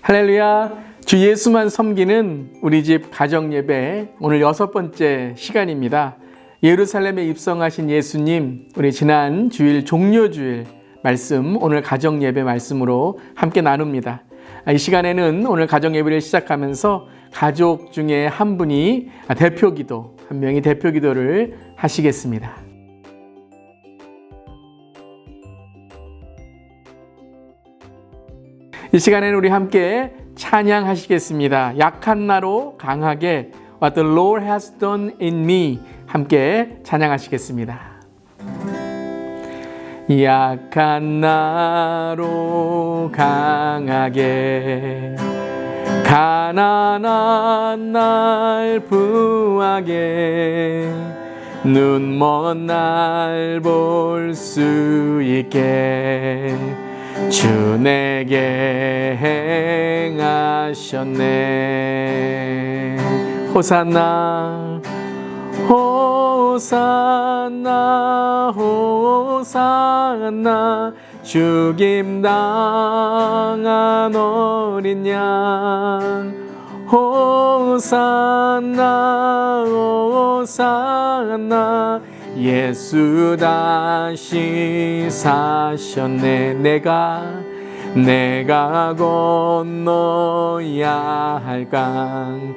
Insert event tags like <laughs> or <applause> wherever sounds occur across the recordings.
할렐루야. 주 예수만 섬기는 우리 집 가정 예배 오늘 여섯 번째 시간입니다. 예루살렘에 입성하신 예수님, 우리 지난 주일 종료 주일 말씀 오늘 가정 예배 말씀으로 함께 나눕니다. 이 시간에는 오늘 가정 예배를 시작하면서 가족 중에 한 분이 대표 기도, 한 명이 대표 기도를 하시겠습니다. 이 시간에는 우리 함께 찬양하시겠습니다. 약한 나로 강하게 What the Lord has done in me 함께 찬양하시겠습니다. 약한 나로 강하게 가난한 날 부하게 눈먼 날 볼 수 있게 주 내게 행하셨네. 호산나 호산나 호산나. 죽임 당한 어린 양. 호산나 호산나 예수 다시 사셨네. 내가 내가 건너야 할강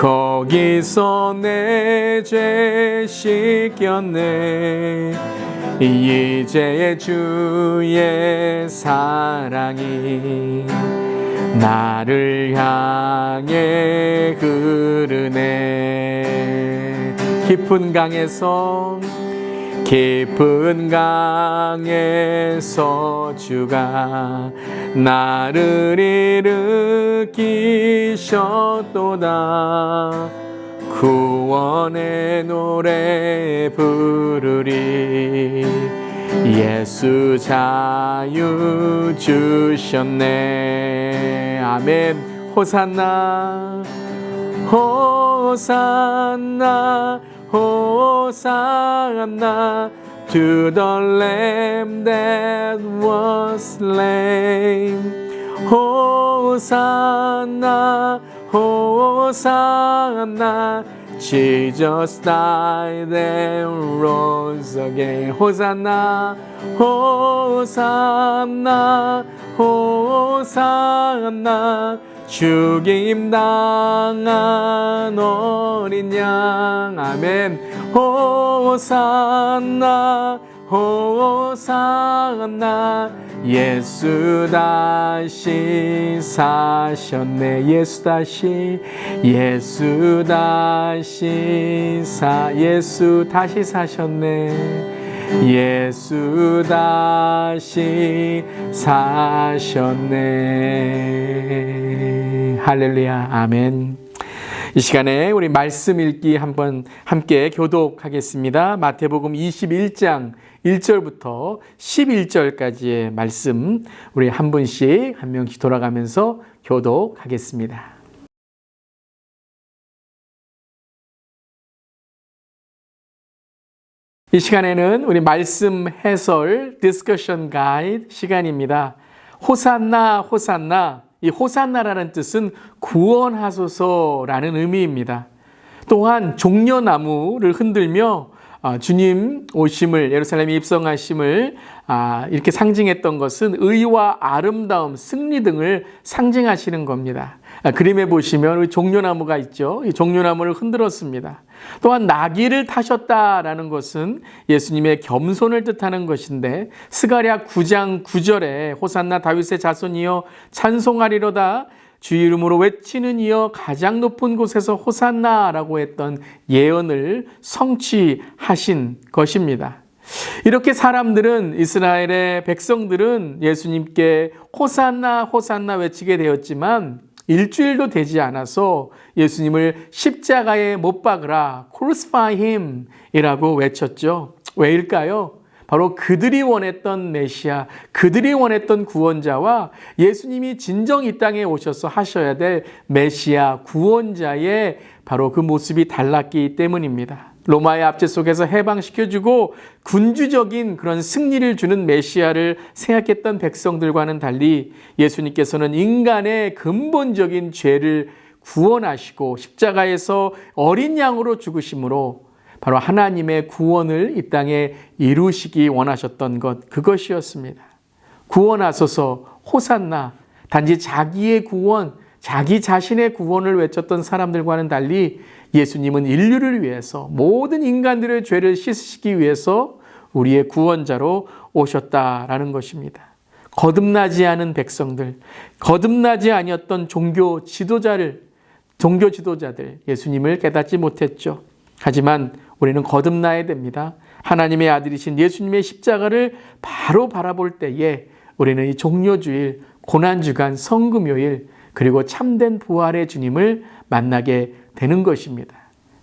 거기서 내 죄 씻겼네. 이제 주의 사랑이 나를 향해 흐르네 깊은 강에서 깊은 강에서 주가 나를 일으키셨도다. 구원의 노래 부르리. 예수 자유 주셨네. 아멘. 호산나 호산나 호산나 to the lamb that was slain 호산나 호산나 Jesus died and rose again 호산나 호산나 호산나 죽임 당한 어린 양. 아멘. 호산나 호산나. 예수 다시 사셨네. 예수 다시 예수 다시 사 예수 다시 사셨네 예수 다시 사셨네 할렐루야 아멘 이 시간에 우리 말씀 읽기 한번 함께 교독하겠습니다. 마태복음 21장 1절부터 11절까지의 말씀 우리 한 분씩 한 명씩 돌아가면서 교독하겠습니다. 이 시간에는 우리 말씀 해설 디스커션 가이드 시간입니다. 호산나 호산나 이 호산나라는 뜻은 구원하소서라는 의미입니다. 또한 종려나무를 흔들며 아, 주님 오심을 예루살렘에 입성하심을 아, 이렇게 상징했던 것은 의와 아름다움, 승리 등을 상징하시는 겁니다. 아, 그림에 보시면 종려나무가 있죠. 이 종려나무를 흔들었습니다. 또한 나귀를 타셨다라는 것은 예수님의 겸손을 뜻하는 것인데 스가랴 9장 9절에 호산나 다윗의 자손이여 찬송하리로다 주 이름으로 외치는 이여 가장 높은 곳에서 호산나라고 했던 예언을 성취하신 것입니다. 이렇게 사람들은 이스라엘의 백성들은 예수님께 호산나 호산나 외치게 되었지만 일주일도 되지 않아서 예수님을 십자가에 못 박으라 crucify him이라고 외쳤죠. 왜일까요? 바로 그들이 원했던 메시아, 그들이 원했던 구원자와 예수님이 진정 이 땅에 오셔서 하셔야 될 메시아 구원자의 바로 그 모습이 달랐기 때문입니다. 로마의 압제 속에서 해방시켜주고 군주적인 그런 승리를 주는 메시아를 생각했던 백성들과는 달리 예수님께서는 인간의 근본적인 죄를 구원하시고 십자가에서 어린 양으로 죽으심으로 바로 하나님의 구원을 이 땅에 이루시기 원하셨던 것 그것이었습니다. 구원하소서 호산나 단지 자기의 구원, 자기 자신의 구원을 외쳤던 사람들과는 달리 예수님은 인류를 위해서 모든 인간들의 죄를 씻으시기 위해서 우리의 구원자로 오셨다라는 것입니다. 거듭나지 않은 백성들, 거듭나지 아니었던 종교 지도자를 종교 지도자들 예수님을 깨닫지 못했죠. 하지만 우리는 거듭나야 됩니다. 하나님의 아들이신 예수님의 십자가를 바로 바라볼 때에 우리는 이 종료주일, 고난주간, 성금요일, 그리고 참된 부활의 주님을 만나게 되는 것입니다.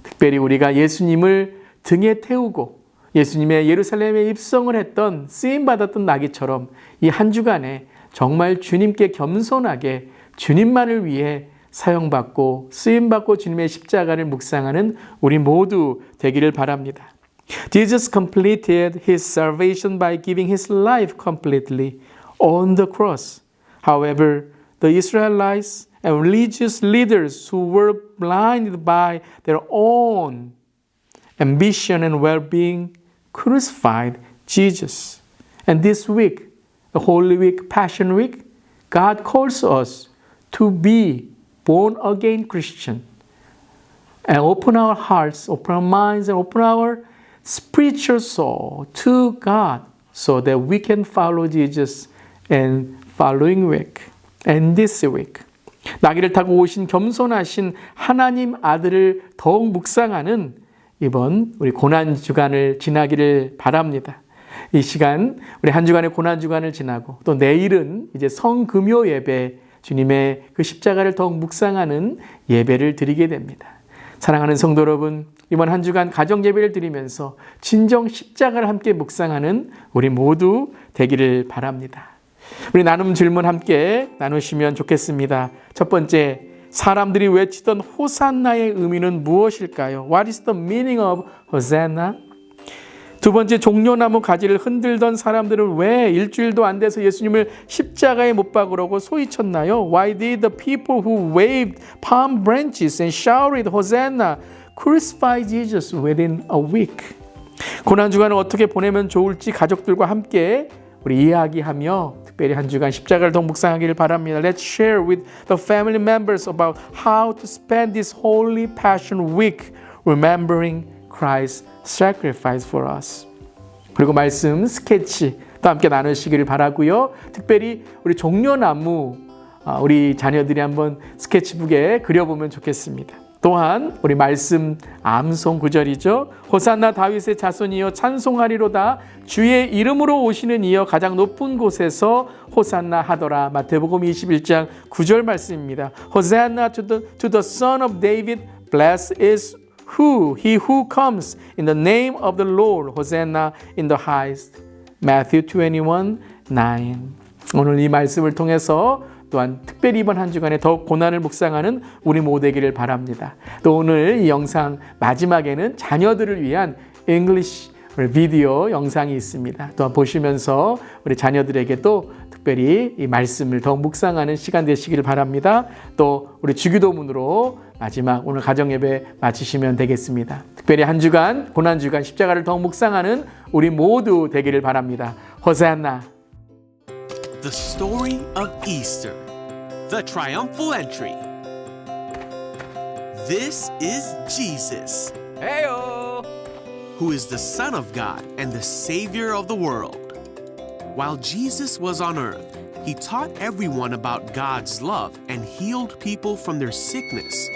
특별히 우리가 예수님을 등에 태우고 예수님의 예루살렘에 입성을 했던 쓰임 받았던 나귀처럼 이 한 주간에 정말 주님께 겸손하게 주님만을 위해 사용받고 쓰임받고 주님의 십자가를 묵상하는 우리 모두 되기를 바랍니다. Jesus completed his salvation by giving his life completely on the cross. However, the Israelites and religious leaders who were blinded by their own ambition and well being crucified Jesus. And this week, the Holy Week, Passion Week, God calls us to be born again Christian and open our hearts, open our minds, and open our spiritual soul to God so that we can follow Jesus and following week and this week. 나귀를 타고 오신 겸손하신 하나님 아들을 더욱 묵상하는 이번 우리 고난 주간을 지나기를 바랍니다. 이 시간 우리 한 주간의 고난 주간을 지나고 또 내일은 이제 성금요 예배 주님의 그 십자가를 더욱 묵상하는 예배를 드리게 됩니다. 사랑하는 성도 여러분, 이번 한 주간 가정 예배를 드리면서 진정 십자가를 함께 묵상하는 우리 모두 되기를 바랍니다. 우리 나눔 질문 함께 나누시면 좋겠습니다. 첫 번째, 사람들이 외치던 호산나의 의미는 무엇일까요? What is the meaning of Hosanna? 두 번째, 종려나무 가지를 흔들던 사람들은 왜 일주일도 안 돼서 예수님을 십자가에 못 박으라고 소리쳤나요? Why did the people who waved palm branches and shouted Hosanna crucify Jesus within a week? 고난 주간을 어떻게 보내면 좋을지 가족들과 함께 우리 이야기하며 특별히 한 주간 십자가를 더 묵상하기를 바랍니다. Let's share with the family members about how to spend this holy passion week remembering Christ's sacrifice for us. 그리고 말씀 스케치 또 함께 나누시기를 바라고요. 특별히 우리 종려나무 아, 우리 자녀들이 한번 스케치북에 그려보면 좋겠습니다. 또한 우리 말씀 암송 구절이죠. 호산나 다윗의 자손이여 찬송하리로다 주의 이름으로 오시는 이여 가장 높은 곳에서 호산나 하더라. 마태복음 21장 9절 말씀입니다. 호산나 to the, to the son of David blessed is who he who comes in the name of the Lord Hosanna in the highest. Matthew 21 9. 오늘 이 말씀을 통해서 또한 특별히 이번 한 주간에 더욱 고난을 묵상하는 우리 모두기를 바랍니다. 또 오늘 이 영상 마지막에는 자녀들을 위한 English 비디오 영상이 있습니다. 또한 보시면서 우리 자녀들에게 또 특별히 이 말씀을 더 묵상하는 시간 되시기를 바랍니다. 또 우리 주기도문으로 마지막 오늘 가정 예배 마치시면 되겠습니다. 특별히 한 주간 고난 주간 십자가를 더 묵상하는 우리 모두 되기를 바랍니다. 호산나 The story of Easter, the triumphal entry. This is Jesus, who is the Son of God and the Savior of the world. While Jesus was on earth, he taught everyone about God's love and healed people from their sickness.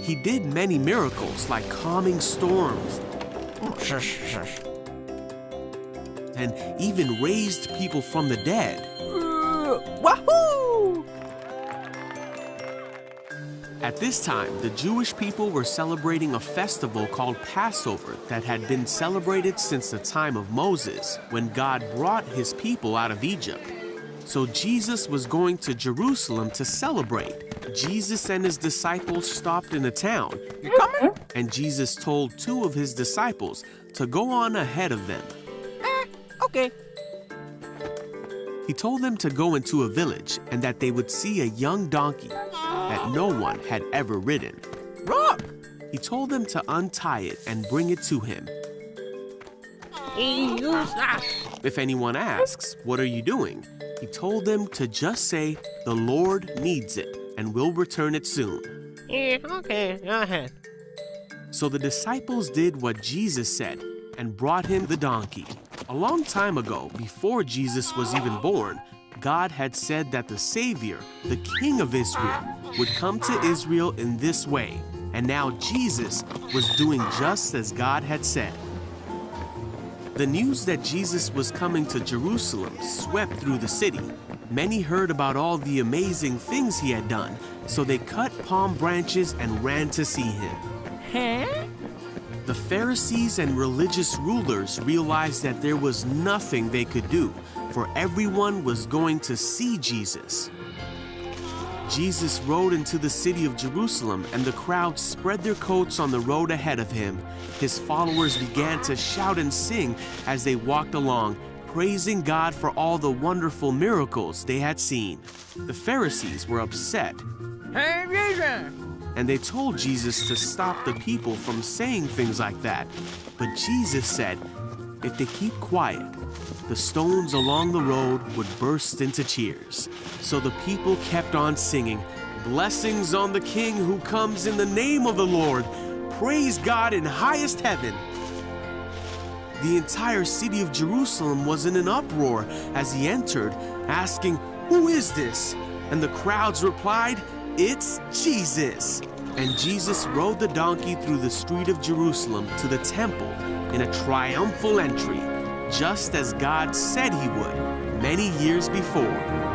He did many miracles like calming storms <laughs> and even raised people from the dead. Uh, wahoo! At this time, the Jewish people were celebrating a festival called Passover that had been celebrated since the time of Moses, when God brought his people out of Egypt. So Jesus was going to Jerusalem to celebrate. Jesus and his disciples stopped in a town, You coming? and Jesus told two of his disciples to go on ahead of them. Okay. He told them to go into a village and that they would see a young donkey that no one had ever ridden. Rock. He told them to untie it and bring it to him. If anyone asks, What are you doing? He told them to just say, The Lord needs it and will return it soon. Yeah, okay, go ahead. So the disciples did what Jesus said and brought him the donkey. A long time ago, before Jesus was even born, God had said that the Savior, the King of Israel, would come to Israel in this way. And now Jesus was doing just as God had said. The news that Jesus was coming to Jerusalem swept through the city. Many heard about all the amazing things he had done, so they cut palm branches and ran to see him. Huh? The Pharisees and religious rulers realized that there was nothing they could do, for everyone was going to see Jesus. Jesus rode into the city of Jerusalem, and the crowd spread their coats on the road ahead of him. His followers began to shout and sing as they walked along, praising God for all the wonderful miracles they had seen. The Pharisees were upset Hey, Jesus. And they told Jesus to stop the people from saying things like that. But Jesus said, if they keep quiet, the stones along the road would burst into cheers. So the people kept on singing, Blessings on the King who comes in the name of the Lord. Praise God in highest heaven. The entire city of Jerusalem was in an uproar as he entered, asking, Who is this? And the crowds replied, It's Jesus. And Jesus rode the donkey through the street of Jerusalem to the temple in a triumphal entry, just as God said he would many years before.